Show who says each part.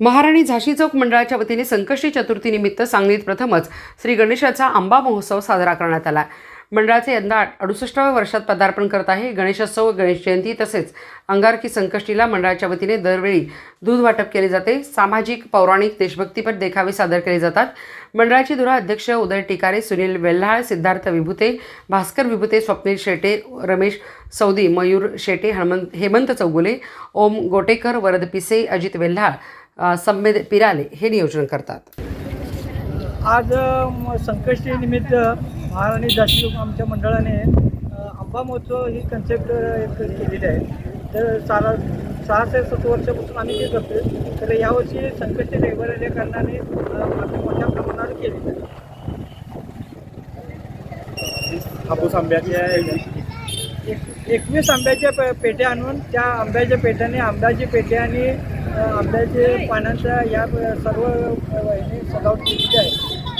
Speaker 1: महाराणी झाशी चौक मंडळाच्या वतीने संकष्टी चतुर्थीनिमित्त सांगलीत प्रथमच श्री गणेशाचा आंबा महोत्सव साजरा करण्यात आला. मंडळाचे यंदा अडुसष्टाव्या वर्षात पदार्पण करत आहे. गणेशोत्सव गणेश जयंती तसेच अंगारकी संकष्टीला मंडळाच्या वतीने दरवेळी दूध वाटप केले जाते. सामाजिक पौराणिक देशभक्तीपर देखावे सादर केले जातात. मंडळाची धुरा अध्यक्ष उदय टिकारे सुनील वेल्हाळ सिद्धार्थ विभुते भास्कर विभुते स्वप्नील शेटे रमेश सौदी मयूर शेटे हनुमंत हेमंत चौगुले ओम गोटेकर वरद पिसे अजित वेल्हाळ संमेद पिराले हे नियोजन करतात.
Speaker 2: आज संकष्टी निमित्त महाराणी झाशी आमच्या मंडळाने आंबा महोत्सव ही कन्सेप्ट केलेली आहे. तर सारा सहा ते सात वर्षापासून आम्ही ते करतो तर यावर्षी संकष्टी रविवारी कारणाने आम्ही मोठ्या प्रमाणावर केली आहे.
Speaker 3: हापूस आंब्याच्या
Speaker 2: एक एकवीस आंब्याच्या पे पेट्या आणून त्या आंब्याच्या पेट्याने आंब्याची पेटे आणि आपल्या आंब्याचे पानांचा या सर्व सजावट केलेली आहे.